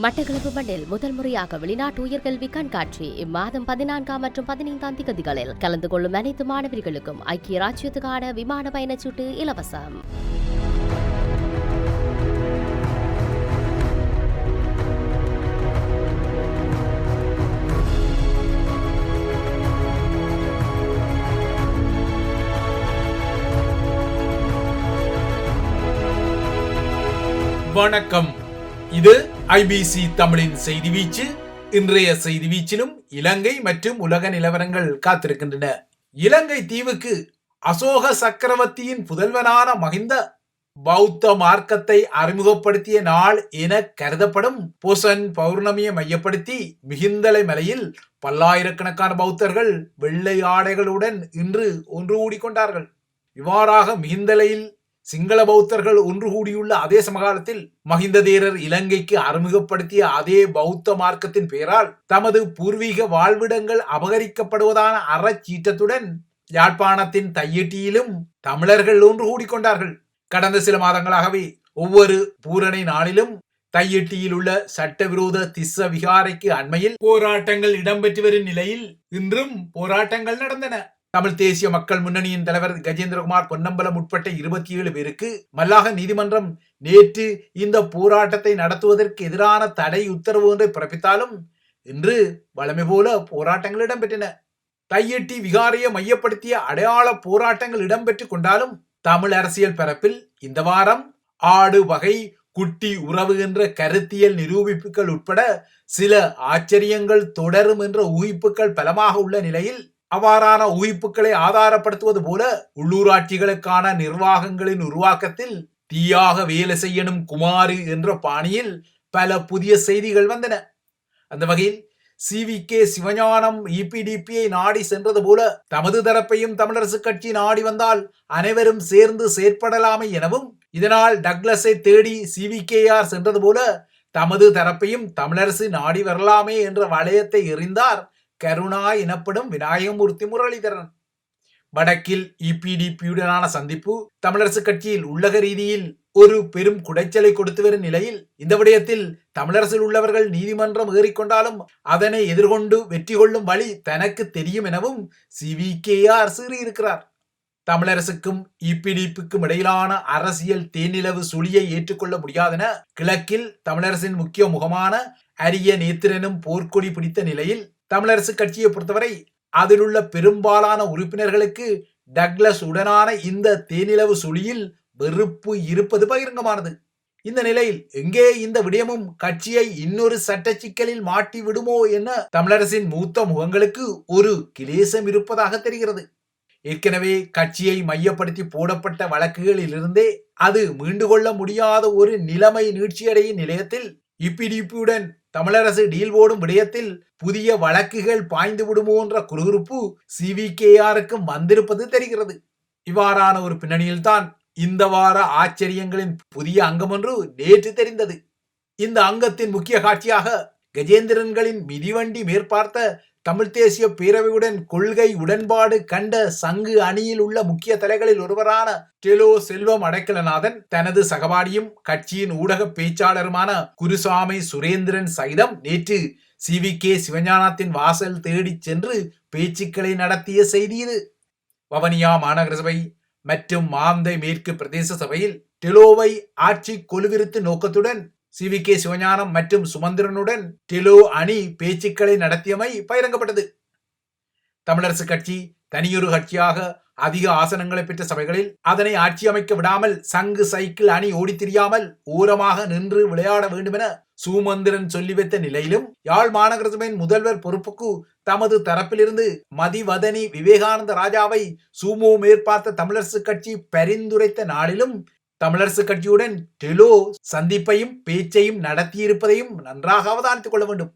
மட்டக்களப்பு மண்ணில் முதல் முறையாக வெளிநாட்டு உயர்கல்வி கண்காட்சி இம்மாதம் பதினான்காம் மற்றும் பதினைந்தாம் திகதிகளில் கலந்து கொள்ளும் அனைத்து மாணவர்களுக்கும் ஐக்கிய ராஜ்யத்துக்கான விமான பயணச்சீட்டு இலவசம். வணக்கம். இது ஐபிசி தமிழின் செய்தி வீச்சு இன்றைய செய்தி வீச்சிலும் இலங்கை மற்றும் உலக நிலவரங்கள் காத்திருக்கின்றன. இலங்கை தீவுக்கு அசோக சக்கரவர்த்தியின் புதல்வனான மகிந்த பௌத்த மார்க்கத்தை அறிமுகப்படுத்திய நாள் என கருதப்படும் பூசன் பௌர்ணமியை மையப்படுத்தி மிகுந்தலை மலையில் பல்லாயிரக்கணக்கான பௌத்தர்கள் வெள்ளை ஆடைகளுடன் இன்று ஒன்று கூடிக்கொண்டார்கள் இவ்வாறாக மிகுந்தலையில் சிங்கள பௌத்தர்கள் ஒன்று கூடியுள்ள அதே சமகாலத்தில் மகிந்த தேரர் இலங்கைக்கு அறிமுகப்படுத்திய அதே பௌத்த மார்க்கத்தின் பெயரால் தமது பூர்வீக வாழ்விடங்கள் அபகரிக்கப்படுவதான அறச்சீற்றத்துடன் யாழ்ப்பாணத்தின் தையட்டியிலும் தமிழர்கள் ஒன்று கூடிக்கொண்டார்கள். கடந்த சில மாதங்களாகவே ஒவ்வொரு பூரணை நாளிலும் தையட்டியில் உள்ள சட்டவிரோத திஸ்ஸ விகாரைக்கு அண்மையில் போராட்டங்கள் இடம்பெற்று வரும் நிலையில் இன்றும் போராட்டங்கள் நடந்தன. தமிழ் தேசிய மக்கள் முன்னணியின் தலைவர் கஜேந்திரகுமார் பொன்னம்பலம் உட்பட்ட இருபத்தி ஏழு பேருக்கு மல்லாக நீதிமன்றம் நேற்று இந்த போராட்டத்தை நடத்துவதற்கு எதிரான தடை உத்தரவு ஒன்றை பிறப்பித்தாலும் இன்று வழமை போல போராட்டங்கள் இடம்பெற்றன. தையெட்டி விகாரையை மையப்படுத்திய அடையாள போராட்டங்கள் இடம்பெற்றுக் கொண்டாலும் தமிழ் அரசியல் பரப்பில் இந்த வாரம் ஆடு வகை குட்டி உறவு என்ற கருத்தியல் நிரூபிப்புகள் உட்பட சில ஆச்சரியங்கள் தொடரும் என்ற ஊகிப்புகள் பலமாக உள்ள நிலையில் அவ்வாறான ஊகிப்புகளை ஆதாரப்படுத்துவது போல உள்ளூராட்சிகளுக்கான நிர்வாகங்களின் உருவாக்கத்தில் தீயாக வேலை செய்யணும் குமாரி என்ற பாணியில் பல புதிய செய்திகள் வந்தன. அந்த வகையில் சி வி கே சிவஞானம் இபிடிபியை நாடி சென்றது போல தமது தரப்பையும் தமிழரசு கட்சி நாடி வந்தால் அனைவரும் சேர்ந்து செயற்படலாமே எனவும் இதனால் டக்ளஸை தேடி சி வி கே ஆர் சென்றது போல தமது தரப்பையும் தமிழரசு நாடி வரலாமே என்ற வளையத்தை எறிந்தார் கருணா எனப்படும் விநாயகமூர்த்தி முரளிதரன். வடக்கில் இபிடிபியுடனான சந்திப்பு தமிழரசு கட்சியில் உள்ளக ரீதியில் ஒரு பெரும் குடைச்சலை கொடுத்து வரும் நிலையில் இந்த விடயத்தில் தமிழரசில் உள்ளவர்கள் நீதிமன்றம் ஏறிக்கொண்டாலும் அதனை எதிர்கொண்டு வெற்றி கொள்ளும் வழி தனக்கு தெரியும் எனவும் சி வி கே ஆர் சீறியிருக்கிறார். தமிழரசுக்கும் இபிடிப்புக்கும் இடையிலான அரசியல் தேனிலவு சுழியை ஏற்றுக்கொள்ள முடியாதென கிழக்கில் தமிழரசின் முக்கிய முகமான அரிய நேத்திரனும் போர்க்கொடி பிடித்த நிலையில் தமிழரசு கட்சியை பொறுத்தவரை அதிலுள்ள பெரும்பாலான உறுப்பினர்களுக்கு டக்ளஸ் உடனான இந்த தேனிலவு சுழியில் வெறுப்பு இருப்பது பகிரங்கமானது. இந்த நிலையில் எங்கே இந்த விடயமும் கட்சியை இன்னொரு சட்ட சிக்கலில் மாட்டி விடுமோ என தமிழரசின் மூத்த முகங்களுக்கு ஒரு கிலேசம் இருப்பதாக தெரிகிறது. ஏற்கனவே கட்சியை மையப்படுத்தி போடப்பட்ட வழக்குகளிலிருந்தே அது மீண்டு கொள்ள முடியாத ஒரு நிலைமை நீட்சியடையும் நிலையத்தில் இப்பிடிப்புடன் தமிழரசு டீல் போடும் விடயத்தில் புதிய வழக்குகள் பாய்ந்து விடுமோன்ற குறுகுறுப்பு சிவிகேஆருக்கும் வந்திருப்பது தெரிகிறது. இவ்வாறான ஒரு பின்னணியில்தான் இந்த வார ஆச்சரியங்களின் புதிய அங்கம் ஒன்று நேற்று தெரிந்தது. இந்த அங்கத்தின் முக்கிய காட்சியாக கஜேந்திரன்களின் மிதிவண்டி மேற்பார்த்த தமிழ் தேசிய பேரவையுடன் கொள்கை உடன்பாடு கண்ட சங்கு அணியில் உள்ள முக்கிய தலைகளில் ஒருவரான டெலோ செல்வம் அடைக்கலநாதன் தனது சகபாடியும் கட்சியின் ஊடக பேச்சாளருமான குருசாமி சுரேந்திரன் சைதம் நேற்று சி வி கே சிவஞானத்தின் வாசல் தேடிச் சென்று பேச்சுக்களை நடத்திய செய்தி இது. வவனியா மாநகர சபை மற்றும் மாந்தை மேற்கு பிரதேச சபையில் டெலோவை ஆட்சி கொலுவிருத்து நோக்கத்துடன் சி வி கே சிவஞானம் மற்றும் சுமந்திரனுடன் டெலோ அணி பேச்சுக்களை நடத்தியமை பகிரங்கப்பட்டது. தமிழரசு கட்சி தனியொரு கட்சியாக அதிக ஆசனங்களை பெற்ற சபைகளில் அதனை ஆட்சி அமைக்க விடாமல் சங்கு சைக்கிள் அணி ஓடி திரியாமல் ஊரமாக நின்று விளையாட வேண்டுமென சுமந்திரன் சொல்லி வைத்த நிலையிலும் யாழ் மாநகர சபையின் முதல்வர் பொறுப்புக்கு தமது தரப்பிலிருந்து மதிவதனி விவேகானந்த ராஜாவை சுமோ மேற்பார்த்த தமிழரசு கட்சி பரிந்துரைத்த நாளிலும் தமிழரசு கட்சியுடன் டெலோ சந்திப்பையும் பேச்சையும் நடத்தியிருப்பதையும் நன்றாக அவதானித்துக் கொள்ள வேண்டும்.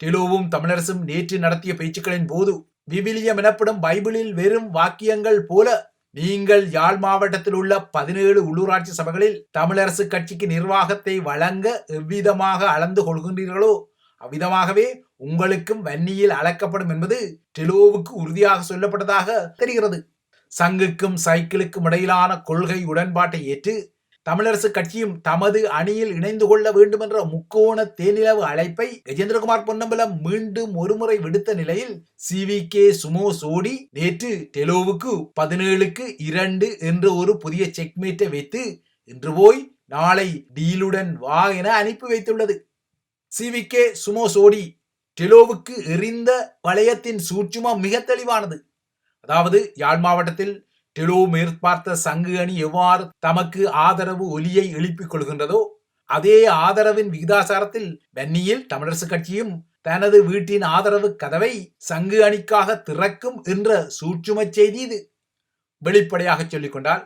டெலோவும் தமிழரசும் நேற்று நடத்திய பேச்சுக்களின் போது விவிலியம் எனப்படும் பைபிளில் வெறும் வாக்கியங்கள் போல நீங்கள் யாழ் மாவட்டத்தில் உள்ள பதினேழு உள்ளூராட்சி சபைகளில் தமிழரசு கட்சிக்கு நிர்வாகத்தை வழங்க எவ்விதமாக அளந்து கொள்கின்றீர்களோ அவ்விதமாகவே உங்களுக்கும் வன்னியில் அளக்கப்படும் என்பது டெலோவுக்கு உறுதியாக சொல்லப்பட்டதாக தெரிகிறது. சங்குக்கும் சைக்கிளுக்கும் இடையிலான கொள்கை உடன்பாட்டை ஏற்று தமிழரசு கட்சியும் தமது அணியில் இணைந்து கொள்ள வேண்டும் என்ற முக்கோண தேனிலவு அழைப்பை கஜேந்திரகுமார் பொன்னம்பலம் மீண்டும் ஒருமுறை விடுத்த நிலையில் சி வி கே சுமோ சோடி நேற்று டெலோவுக்கு பதினேழுக்கு இரண்டு என்ற ஒரு புதிய செக்மேட்டை வைத்து இன்று போய் நாளை டீலுடன் வா என அனுப்பி வைத்துள்ளது. சி வி கே சுமோ சோடி டெலோவுக்கு எரிந்த வளையத்தின் சூட்சுமம் மிக தெளிவானது. அதாவது யாழ் மாவட்டத்தில் டெலோ மேற்பார்த்த சங்கு அணி எவ்வாறு தமக்கு ஆதரவு ஒலியை எழுப்பிக் கொள்கின்றதோ அதே ஆதரவின் விகிதாசாரத்தில் வன்னியில் தமிழரசு கட்சியும் தனது வீட்டின் ஆதரவு கதவை சங்கு அணிக்காக திறக்கும் என்ற சூட்சும செய்தி இது. வெளிப்படையாக சொல்லிக்கொண்டால்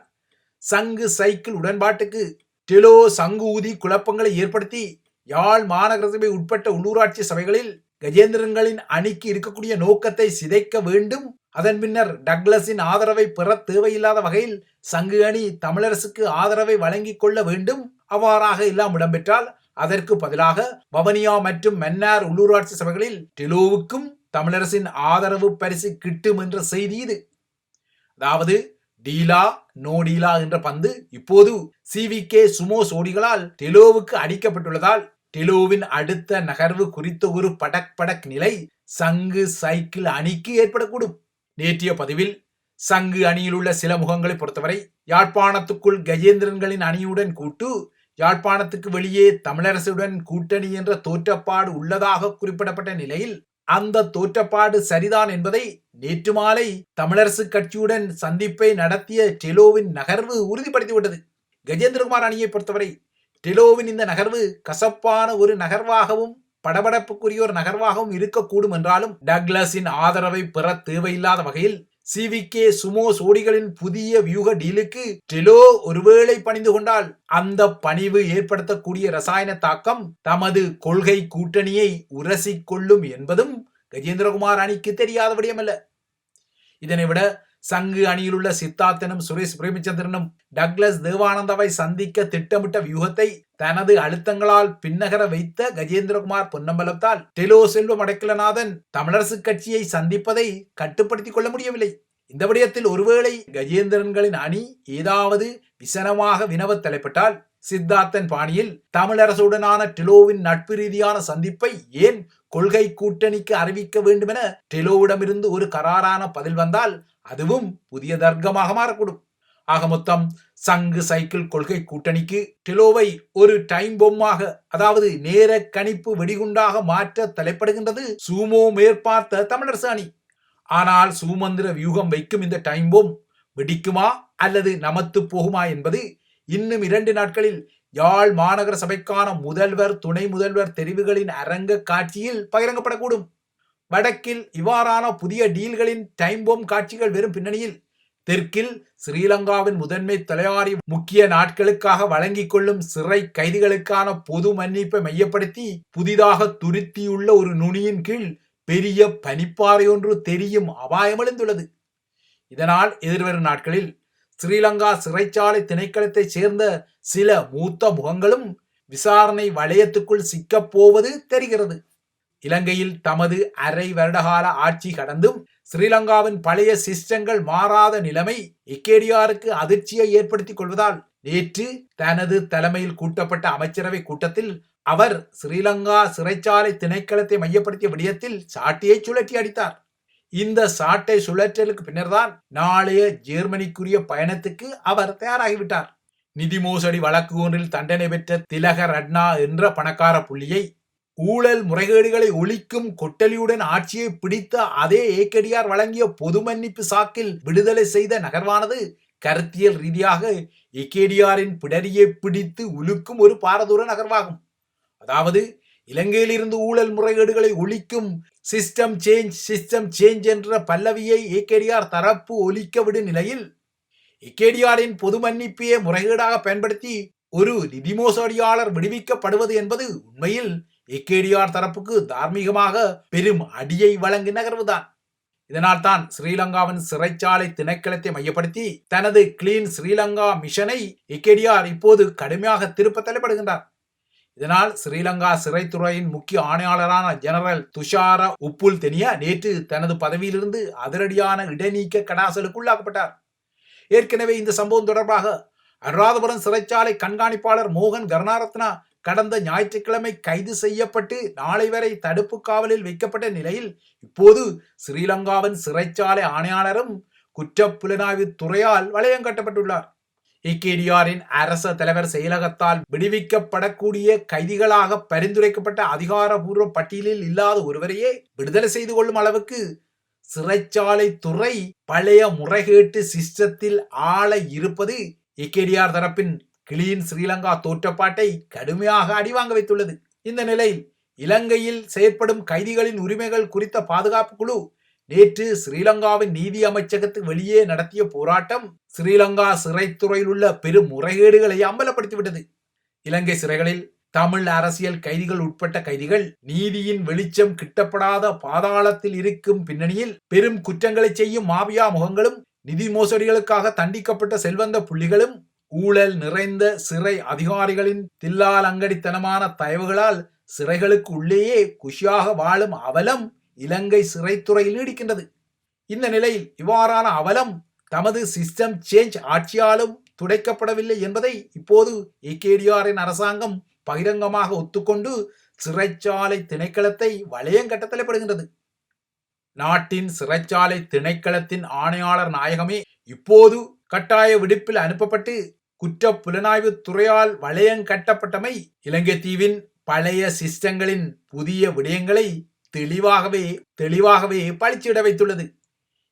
சங்கு சைக்கிள் உடன்பாட்டுக்கு டெலோ சங்கு ஊதி குழப்பங்களை ஏற்படுத்தி யாழ் மாநகர சபை உட்பட்ட உள்ளூராட்சி சபைகளில் கஜேந்திரங்களின் அணிக்கு இருக்கக்கூடிய நோக்கத்தை சிதைக்க வேண்டும் அதன் பின்னர் டக்ளஸின் ஆதரவை பெற தேவையில்லாத வகையில் சங்கு அணி தமிழரசுக்கு ஆதரவை வழங்கிக் கொள்ள வேண்டும். அவ்வாறாக எல்லாம் இடம்பெற்றால் அதற்கு பதிலாக வவனியா மற்றும் மன்னார் உள்ளூராட்சி சபைகளில் டெலோவுக்கும் தமிழரசின் ஆதரவு பரிசு கிட்டும் என்ற செய்தி இது. அதாவது டீலா நோ டீலா என்ற பந்து இப்போது சிவி கே சுமோ சோடிகளால் டெலோவுக்கு அடிக்கப்பட்டுள்ளதால் டெலோவின் அடுத்த நகர்வு குறித்த ஒரு படக் படக் நிலை சங்கு சைக்கிள் அணிக்கு ஏற்படக்கூடும். நேற்றைய பதிவில் சங்கு அணியில் உள்ள சில முகங்களை பொறுத்தவரை யாழ்ப்பாணத்துக்குள் கஜேந்திரன்களின் அணியுடன் கூட்டு யாழ்ப்பாணத்துக்கு வெளியே தமிழரசுடன் கூட்டணி என்ற தோற்றப்பாடு உள்ளதாக குறிப்பிடப்பட்ட நிலையில் அந்த தோற்றப்பாடு சரிதான் என்பதை நேற்று மாலை தமிழரசு கட்சியுடன் சந்திப்பை நடத்திய டெலோவின் நகர்வு உறுதிப்படுத்திவிட்டது. கஜேந்திரகுமார் அணியை பொறுத்தவரை டெலோவின் இந்த நகர்வு கசப்பான ஒரு நகர்வாகவும் படபடப்புக்குரிய ஒரு நகர்வாகவும் இருக்கக்கூடும் என்றாலும் டக்ளஸின் ஆதரவை பெற தேவையில்லாத வகையில் சிவிகே சுமோ சோடிகளின் புதிய வியூக டீலுக்கு டெலோ ஒருவேளை பணிந்து கொண்டால் அந்த பணிவு ஏற்படுத்தக்கூடிய ரசாயன தாக்கம் தமது கொள்கை கூட்டணியை உரசிக்கொள்ளும் என்பதும் கஜேந்திரகுமார் அணிக்கு தெரியாத விடயமல்ல. இதனை விட சங்கு அணியிலுள்ள சித்தார்த்தனும் சுரேஷ் பிரேமச்சந்திரனும் டக்ளஸ் தேவானந்தாவை சந்திக்க திட்டமிட்ட வியூகத்தை தனது அழுத்தங்களால் பின்னகர வைத்த கஜேந்திரகுமார் பொன்னம்பலத்தால் டெலோ செல்வம் அடைக்கலநாதன் தமிழரசு கட்சியை சந்திப்பதை கட்டுப்படுத்திக் கொள்ள முடியவில்லை. இந்த விடயத்தில் ஒருவேளை கஜேந்திரன்களின் அணி ஏதாவது விசனமாக வினவத் தலைப்பட்டால் சித்தார்த்தன் பாணியில் தமிழரசுடனான டெலோவின் நட்பு ரீதியான சந்திப்பை ஏன் கொள்கை கூட்டணிக்கு அறிவிக்க வேண்டுமென டெலோவிடமிருந்து ஒரு கராரான பதில் வந்தால் அதுவும் புதிய தர்க்கமாக மாறக்கூடும். ஆக மொத்தம் சங்கு சைக்கிள் கொள்கை கூட்டணிக்கு டெலோவை ஒரு டைம் பொம்மாக அதாவது நேர கணிப்பு வெடிகுண்டாக மாற்ற தலைப்படுகின்றது சூமோ மேற்பார்த்த தமிழரசு அணி ஆனால் சூமந்திர வியூகம் வைக்கும் இந்த டைம் பொம் வெடிக்குமா அல்லது நமத்து போகுமா என்பது இன்னும் இரண்டு நாட்களில் யாழ் மாநகர சபைக்கான முதல்வர் துணை முதல்வர் தெரிவுகளின் அரங்க காட்சியில் பகிரங்கப்படக்கூடும். வடக்கில் இவ்வாறான புதிய டீல்களின் டைம் போம் காட்சிகள் வெறும் பின்னணியில் தெற்கில் ஸ்ரீலங்காவின் முதன்மை தலையாரி முக்கிய நாட்களுக்காக வழங்கிக் கொள்ளும் சிறை கைதிகளுக்கான பொது மன்னிப்பை மையப்படுத்தி புதிதாக துருத்தியுள்ள ஒரு நுனியின் கீழ் பெரிய பனிப்பாறை ஒன்று தெரியும் அபாயமளிந்துள்ளது. இதனால் எதிர்வரும் நாட்களில் ஸ்ரீலங்கா சிறைச்சாலை திணைக்களத்தைச் சேர்ந்த சில மூத்த முகங்களும் விசாரணை வளையத்துக்குள் சிக்கப்போவது தெரிகிறது. இலங்கையில் தமது அரை வருடகால ஆட்சி கடந்தும் ஸ்ரீலங்காவின் பழைய சிஸ்டங்கள் மாறாத நிலைமை இக்கேடியாருக்கு அதிர்ச்சியை ஏற்படுத்திக் கொள்வதால் நேற்று தனது தலைமையில் கூட்டப்பட்ட அமைச்சரவை கூட்டத்தில் அவர் ஸ்ரீலங்கா சிறைச்சாலை திணைக்களத்தை மையப்படுத்திய விடயத்தில் சாட்டியை சுழற்றி அடித்தார். இந்த சாட்டை சுழற்றலுக்கு பின்னர்தான் நாளைய ஜெர்மனிக்குரிய பயணத்துக்கு அவர் தயாராகிவிட்டார். நிதி மோசடி வழக்கு ஒன்றில் தண்டனை பெற்ற திலக ரட்னா என்ற பணக்கார புள்ளியை ஊழல் முறைகேடுகளை ஒழிக்கும் கொட்டலியுடன் ஆட்சியை பிடித்த அதே ஏக்கடியார் வழங்கிய பொது மன்னிப்பு சாக்கில் விடுதலை செய்த நகர்வானது கருத்தியல் ரீதியாக ஏகேடிஆரின் பிடரியை பிடித்து உலுக்கும் ஒரு பாரதூர நகர்வாகும். அதாவது இலங்கையிலிருந்து ஊழல் முறைகேடுகளை ஒழிக்கும் சிஸ்டம் சேஞ்ச் சிஸ்டம் சேஞ்ச் என்ற பல்லவியை ஏகேடிஆர் தரப்பு ஒலிக்க விடும் நிலையில் ஏகேடிஆரின் பொது மன்னிப்பையே முறைகேடாக பயன்படுத்தி ஒரு நிதி மோசடியாளர் விடுவிக்கப்படுவது என்பது உண்மையில் எக்கேடிஆர் தரப்புக்கு தார்மீகமாக பெரும் அடியை வழங்கும் நகர்வுதான். இதனால் தான் ஸ்ரீலங்காவின் சிறைச்சாலை திணைக்களத்தை மையப்படுத்தி தனது கிளீன் ஸ்ரீலங்கா மிஷனை இக்கேடிஆர் இப்போது கடுமையாக திருப்ப தலைப்படுகின்றார் இதனால் ஸ்ரீலங்கா சிறைத்துறையின் முக்கிய ஆணையாளரான ஜெனரல் துஷார உப்புல் தெனியா நேற்று தனது பதவியிலிருந்து அதிரடியான இடைநீக்க கடாசலுக்குள்ளாக்கப்பட்டார் ஏற்கனவே இந்த சம்பவம் தொடர்பாக அனுராதபுரம் சிறைச்சாலை கண்காணிப்பாளர் மோகன் கருணாரத்னா கடந்த ஞாயிற்றுக்கிழமை கைது செய்யப்பட்டு நாளை வரை தடுப்பு காவலில் வைக்கப்பட்ட நிலையில் இப்போது ஸ்ரீலங்காவின் சிறைச்சாலை ஆணையாளரும் குற்றப்புலனாய்வு துறையால் வளையம் கட்டப்பட்டுள்ளார். இகேடிஆரின் அரச தலைவர் செயலகத்தால் விடுவிக்கப்படக்கூடிய கைதிகளாக பரிந்துரைக்கப்பட்ட அதிகாரபூர்வ பட்டியலில் இல்லாத ஒருவரையே விடுதலை செய்து கொள்ளும் அளவுக்கு சிறைச்சாலை துறை பழைய முறைகேட்டு சிஸ்டத்தில் ஆள இருப்பது ஏகேடிஆர் தரப்பின் கிளியின் ஸ்ரீலங்கா தோற்றப்பாட்டை கடுமையாக அடிவாங்க வைத்துள்ளது. இந்த நிலையில் இலங்கையில் செயற்படும் கைதிகளின் உரிமைகள் குறித்த பாதுகாப்பு குழு நேற்று ஸ்ரீலங்காவின் நீதி அமைச்சகத்துக்கு வெளியே நடத்திய போராட்டம் ஸ்ரீலங்கா சிறைத்துறையில் உள்ள பெரும் முறைகேடுகளை அம்பலப்படுத்திவிட்டது. இலங்கை சிறைகளில் தமிழ் அரசியல் கைதிகள் உட்பட்ட கைதிகள் நீதியின் வெளிச்சம் கிட்டப்படாத பாதாளத்தில் இருக்கும் பின்னணியில் பெரும் குற்றங்களை செய்யும் மாபியா முகங்களும் நிதி மோசடிகளுக்காக தண்டிக்கப்பட்ட செல்வந்த புள்ளிகளும் ஊழல் நிறைந்த சிறை அதிகாரிகளின் தில்லால் அங்கடித்தனமான தயவுகளால் சிறைகளுக்கு உள்ளேயே குஷியாக வாழும் அவலம் இலங்கை சிறைத்துறையில் நீடிக்கின்றது. இந்த நிலையில் இவ்வாறான அவலம் தமது சிஸ்டம் சேஞ்ச் ஆட்சியாலும் துடைக்கப்படவில்லை என்பதை இப்போது ஏகேடிஆரின் அரசாங்கம் பகிரங்கமாக ஒத்துக்கொண்டு சிறைச்சாலை திணைக்களத்தை வளையங்கட்ட தலைப்படுகின்றது நாட்டின் சிறைச்சாலை திணைக்களத்தின் ஆணையாளர் நாயகமே இப்போது கட்டாய விடுப்பில் அனுப்பப்பட்டு குற்ற புலனாய்வு துறையால் வளையம் கட்டப்பட்டமை இலங்கை தீவின் பழைய சிஸ்டங்களின் புதிய விடயங்களை தெளிவாகவே தெளிவாகவே பளிச்சிட வைத்துள்ளது.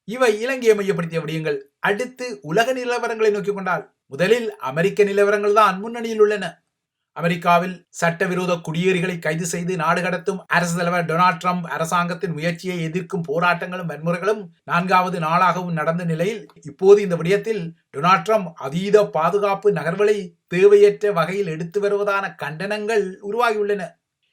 இவை இலங்கையை மையப்படுத்திய விடயங்கள். அடுத்து உலக நிலவரங்களை நோக்கிக் கொண்டால் முதலில் அமெரிக்க நிலவரங்கள் தான் முன்னணியில் உள்ளன. அமெரிக்காவில் சட்டவிரோத குடியேறிகளை கைது செய்து நாடு கடத்தும் அரசு தலைவர் டொனால்ட் ட்ரம்ப் அரசாங்கத்தின் முயற்சியை எதிர்க்கும் போராட்டங்களும் வன்முறைகளும் நான்காவது நாளாகவும் நடந்த நிலையில் இப்போது இந்த விடயத்தில் டொனால்ட் ட்ரம்ப் அதீத பாதுகாப்பு நகர்வுகளை தேவையற்ற வகையில் எடுத்து வருவதான கண்டனங்கள் உருவாகியுள்ளன.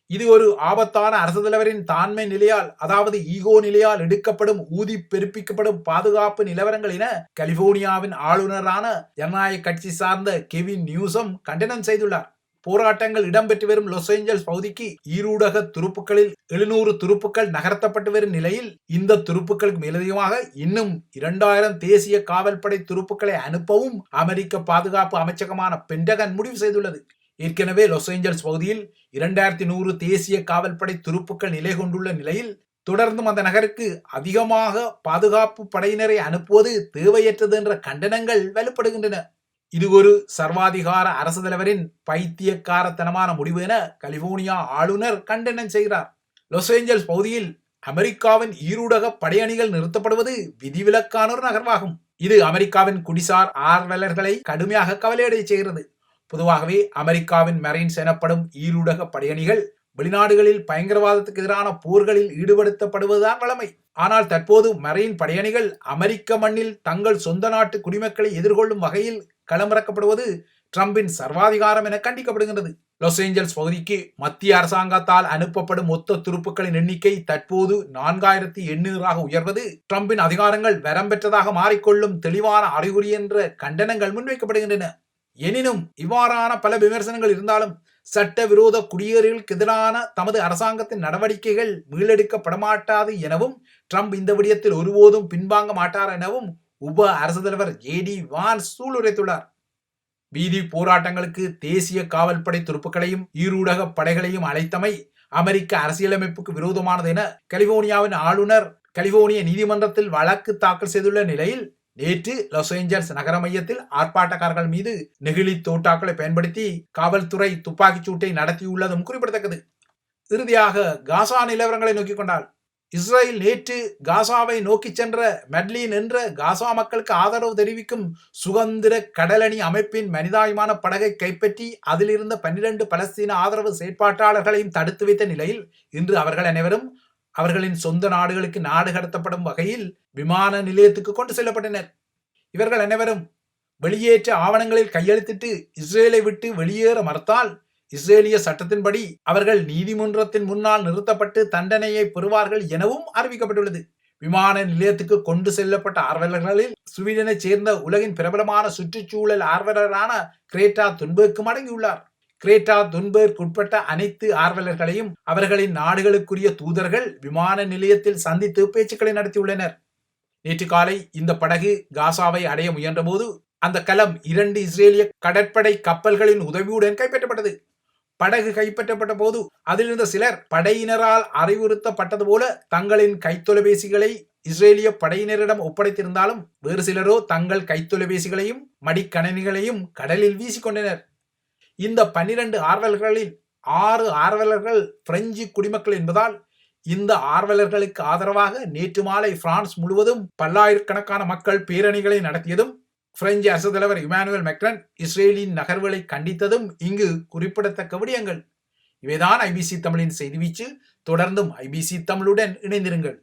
இது ஒரு ஆபத்தான அரசு தலைவரின் தாண்மை நிலையால் அதாவது ஈகோ நிலையால் எடுக்கப்படும் ஊதி பெருப்பிக்கப்படும் பாதுகாப்பு நிலவரங்கள் என கலிபோர்னியாவின் ஆளுநரான ஜனநாயக கட்சி சார்ந்த கெவின் நியூசம் கண்டனம் செய்துள்ளார். போராட்டங்கள் இடம்பெற்று வரும் லாஸ் ஏஞ்சல்ஸ் பகுதிக்கு ஈரூடக துருப்புக்களில் எழுநூறு துருப்புக்கள் நகர்த்தப்பட்டு வரும் நிலையில் இந்த துருப்புக்களுக்கு மேலதிகமாக இன்னும் இரண்டாயிரம் தேசிய காவல்படை துருப்புக்களை அனுப்பவும் அமெரிக்க பாதுகாப்பு அமைச்சகமான பென்டகன் முடிவு செய்துள்ளது. ஏற்கனவே லாஸ் ஏஞ்சல்ஸ் பகுதியில் இரண்டாயிரத்தி நூறு தேசிய காவல்படை துருப்புக்கள் நிலை கொண்டுள்ள நிலையில் தொடர்ந்தும் அந்த நகருக்கு அதிகமாக பாதுகாப்பு படையினரை அனுப்புவது தேவையற்றது என்ற கண்டனங்கள் வலுப்படுகின்றன இது ஒரு சர்வாதிகார அரசு தலைவரின் பைத்தியக்காரத்தனமான முடிவு என கலிபோர்னியா ஆளுநர் கண்டனம் செய்கிறார். லாஸ் ஏஞ்சல்ஸ் பகுதியில் அமெரிக்காவின் ஈரூடக படையணிகள் நிறுத்தப்படுவது விதிவிலக்கான ஒரு நகர்வாகும். இது அமெரிக்காவின் குடிசார் ஆர்வலர்களை கடுமையாக கவலையடைய செய்கிறது. பொதுவாகவே அமெரிக்காவின் மெரைன்ஸ் எனப்படும் ஈரூடக படையணிகள் வெளிநாடுகளில் பயங்கரவாதத்துக்கு எதிரான போர்களில் ஈடுபடுத்தப்படுவதுதான் வழமை. ஆனால் தற்போது மெரைன் படையணிகள் அமெரிக்க மண்ணில் தங்கள் சொந்த நாட்டு குடிமக்களை எதிர்கொள்ளும் வகையில் களமிறக்கப்படுவது ட்ரம்பின் சர்வாதிகாரம் என கண்டிக்கப்படுகின்றது. லாஸ் ஏஞ்சல்ஸ் பகுதிக்கு மத்திய அரசாங்கத்தால் அனுப்பப்படும் மொத்த துருப்புக்களின் எண்ணிக்கை தற்போது நான்காயிரத்தி எண்ணூறாக உயர்வது. ட்ரம்பின் அதிகாரங்கள் வரம்பெற்றதாக மாறிக்கொள்ளும் தெளிவான அறிகுறி என்ற கண்டனங்கள் முன்வைக்கப்படுகின்றன. எனினும் இவ்வாறான பல விமர்சனங்கள் இருந்தாலும் சட்டவிரோத குடியேறிகளுக்கு எதிரான தமது அரசாங்கத்தின் நடவடிக்கைகள் மீளெடுக்கப்பட மாட்டாது எனவும் ட்ரம்ப் இந்த விடயத்தில் ஒருபோதும் பின்வாங்க மாட்டார் எனவும் உப அரசு தலைவர் ஜேடி வான் சூளுரைத்துள்ளார். வீதி போராட்டங்களுக்கு தேசிய காவல்படை துருப்புக்களையும் ஈரூடக படைகளையும் அழைத்தமை அமெரிக்க அரசியலமைப்புக்கு விரோதமானது என கலிபோர்னியாவின் ஆளுநர் கலிபோர்னிய நீதிமன்றத்தில் வழக்கு தாக்கல் செய்துள்ள நிலையில் நேற்று லாஸ் ஏஞ்சல்ஸ் நகர மையத்தில் ஆர்ப்பாட்டக்காரர்கள் மீது நெகிழி தோட்டாக்களை பயன்படுத்தி காவல்துறை துப்பாக்கிச் சூட்டை நடத்தியுள்ளதும் குறிப்பிடத்தக்கது. இறுதியாக காசா நிலவரங்களை நோக்கிக் கொண்டால் இஸ்ரேல் நேற்று காசாவை நோக்கி சென்ற மெட்லின் என்ற காசா மக்களுக்கு ஆதரவு தெரிவிக்கும் சுதந்திர கடலணி அமைப்பின் மனிதாயமான படகை கைப்பற்றி அதிலிருந்த பன்னிரண்டு பலஸ்தீன ஆதரவு செயற்பாட்டாளர்களையும் தடுத்து வைத்த நிலையில் இன்று அவர்கள் அனைவரும் அவர்களின் சொந்த நாடுகளுக்கு நாடு கடத்தப்படும் வகையில் விமான நிலையத்துக்கு கொண்டு செல்லப்பட்டனர். இவர்கள் அனைவரும் வெளியேற்ற ஆவணங்களில் கையெழுத்திட்டு இஸ்ரேலை விட்டு வெளியேற மறுத்தால் இஸ்ரேலிய சட்டத்தின்படி அவர்கள் நீதிமன்றத்தின் முன்னால் நிறுத்தப்பட்டு தண்டனையை பெறுவார்கள் எனவும் அறிவிக்கப்பட்டுள்ளது. விமான நிலையத்துக்கு கொண்டு செல்லப்பட்ட ஆர்வலர்களில் ஸ்வீடனை சேர்ந்த உலகின் பிரபலமான சுற்றுச்சூழல் ஆர்வலரான கிரேட்டா துன்பேர்க்கும் அடங்கியுள்ளார். கிரேட்டா துன்பேர்க்கு உட்பட்ட அனைத்து ஆர்வலர்களையும் அவர்களின் நாடுகளுக்குரிய தூதர்கள் விமான நிலையத்தில் சந்தித்து பேச்சுக்களை நடத்தியுள்ளனர். நேற்று காலை இந்த படகு காசாவை அடைய முயன்றபோது அந்த கலம் இரண்டு இஸ்ரேலிய கடற்படை கப்பல்களின் உதவியுடன் கைப்பற்றப்பட்டது. படகு கைப்பற்றப்பட்ட போது அதிலிருந்த சிலர் படையினரால் அறிவுறுத்தப்பட்டது போல தங்களின் கைத்தொலைபேசிகளை இஸ்ரேலிய படையினரிடம் ஒப்படைத்திருந்தாலும் வேறு சிலரோ தங்கள் கைத்தொலைபேசிகளையும் மடிக்கணனிகளையும் கடலில் வீசிக்கொண்டனர். இந்த பன்னிரண்டு ஆர்வலர்களில் ஆறு ஆர்வலர்கள் பிரெஞ்சு குடிமக்கள் என்பதால் இந்த ஆர்வலர்களுக்கு ஆதரவாக நேற்று மாலை பிரான்ஸ் முழுவதும் பல்லாயிரக்கணக்கான மக்கள் பேரணிகளை நடத்தியதும் பிரெஞ்சு அரசு தலைவர் இமானுவேல் மெக்ரன் இஸ்ரேலின் நகர்வுகளை கண்டித்ததும் இங்கு குறிப்பிடத்தக்க விடயங்கள். இவைதான் ஐபிசி தமிழின் செய்தி வீச்சு. தொடர்ந்தும் ஐபிசி தமிழுடன் இணைந்திருங்கள்.